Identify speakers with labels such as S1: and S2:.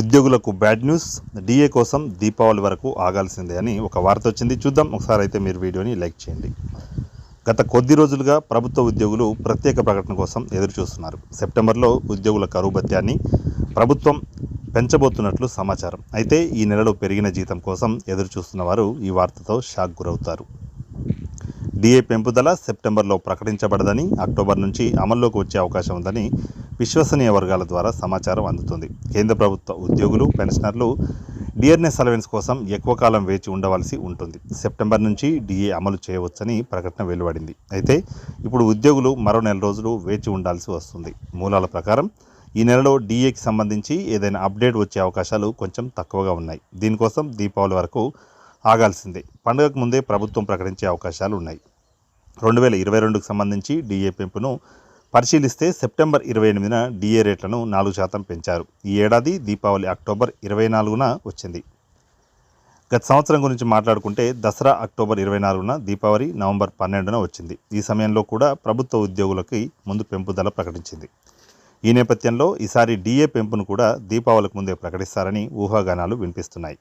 S1: ఉద్యోగులకు bad news DA కోసం దీపావళి వరకు ఆగాల్సిందే అని ఒక వార్త వచ్చింది. చూద్దాం ఒకసారి అయితే మీరు వీడియోని లైక్ చేయండి. గత కొద్ది రోజులుగా ప్రభుత్వ ఉద్యోగులు ప్రత్యేక ప్రకటన కోసం ఎదురుచూస్తున్నారు. సెప్టెంబర్లో ఉద్యోగుల కరువు భత్యాన్ని ప్రభుత్వం పెంచబోతున్నట్లు సమాచారం. అయితే ఈ నెలలో పెరిగిన జీతం కోసం ఎదురుచూస్తున్న వారు ఈ వార్తతో షాక్ గురవుతారు. డిఏ పెంపుదల సెప్టెంబర్లో ప్రకటించబడదని అక్టోబర్ నుంచి అమల్లోకి వచ్చే అవకాశం ఉందని విశ్వసనీయ వర్గాల ద్వారా సమాచారం అందుతుంది. కేంద్ర ప్రభుత్వ ఉద్యోగులు పెన్షనర్లు డిఆర్ఎస్ అలవెన్స్ కోసం ఎక్కువ కాలం వేచి ఉండవలసి ఉంటుంది. సెప్టెంబర్ నుంచి డిఏ అమలు చేయవచ్చని ప్రకటన వెలువడింది. అయితే ఇప్పుడు ఉద్యోగులు మరో నెల రోజులు వేచి ఉండాల్సి వస్తుంది. మూలాల ప్రకారం ఈ నెలలో డిఏకి సంబంధించి ఏదైనా అప్డేట్ వచ్చే అవకాశాలు కొంచెం తక్కువగా ఉన్నాయి. దీనికోసం దీపావళి వరకు ఆగాల్సిందే. పండుగకు ముందే ప్రభుత్వం ప్రకటించే అవకాశాలు ఉన్నాయి. రెండు వేల ఇరవై రెండుకు సంబంధించి డిఏ పెంపును పరిశీలిస్తే సెప్టెంబర్ ఇరవై ఎనిమిదిన డిఏ రేట్లను నాలుగు శాతం పెంచారు. ఈ ఏడాది దీపావళి అక్టోబర్ ఇరవై నాలుగున వచ్చింది. గత సంవత్సరం గురించి మాట్లాడుకుంటే దసరా అక్టోబర్ ఇరవై నాలుగున దీపావళి నవంబర్ పన్నెండున వచ్చింది. ఈ సమయంలో కూడా ప్రభుత్వ ఉద్యోగులకి ముందు పెంపుదల ప్రకటించింది. ఈ నేపథ్యంలో ఈసారి డిఏ పెంపును కూడా దీపావళికి ముందే ప్రకటిస్తారని ఊహాగానాలు వినిపిస్తున్నాయి.